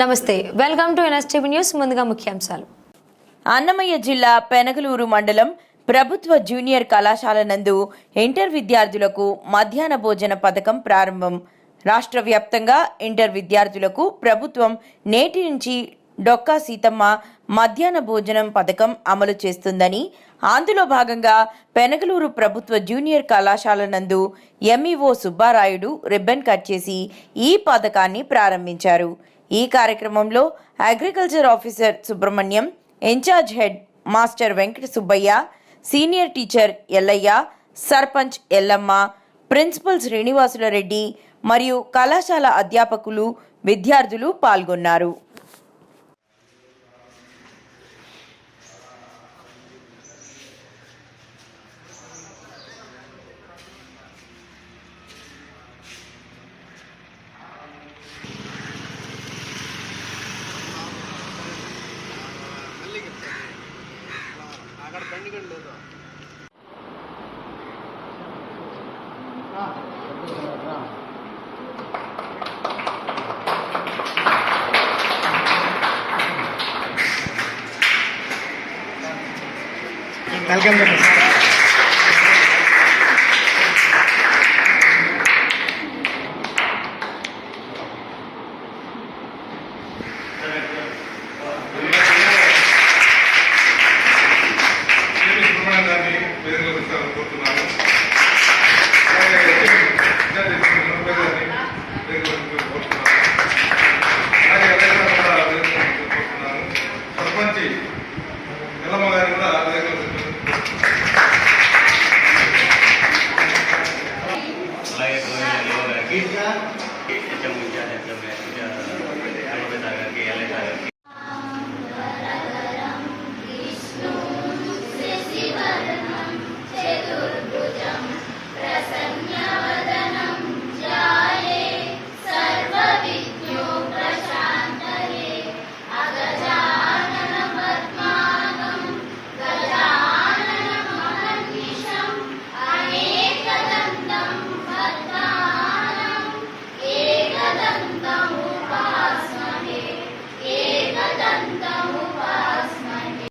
నమస్తే welcome to NSTV news ముందుగా ముఖ్యాంశాలు. అన్నమయ్య జిల్లా పెనగలూరు మండలం ప్రభుత్వ జూనియర్ కళాశాల నందు ఇంటర్ విద్యార్థులకు మధ్యాహ్న భోజన పథకం ప్రారంభం. రాష్ట్ర వ్యాప్తంగా ఇంటర్ విద్యార్థులకు ప్రభుత్వం నేటి నుంచి డొక్కా సీతమ్మ మధ్యాహ్న భోజనం పథకం అమలు చేస్తుందని అందులో భాగంగా పెనగలూరు ప్రభుత్వ జూనియర్ కళాశాల నందు ఎంఈఓ సుబ్బారాయుడు రిబ్బన్ కట్ చేసి ఈ పథకాన్ని ప్రారంభించారు. ఈ కార్యక్రమంలో agriculture officer Subrahmanyam in-charge head master Venkata Subbaiah senior teacher Ellaiah sarpanch Ellamma principal Srinivasula Reddy మరియు కళాశాల అధ్యాపకులు విద్యార్థులు పాల్గొన్నారు. Welcome to Kita akan.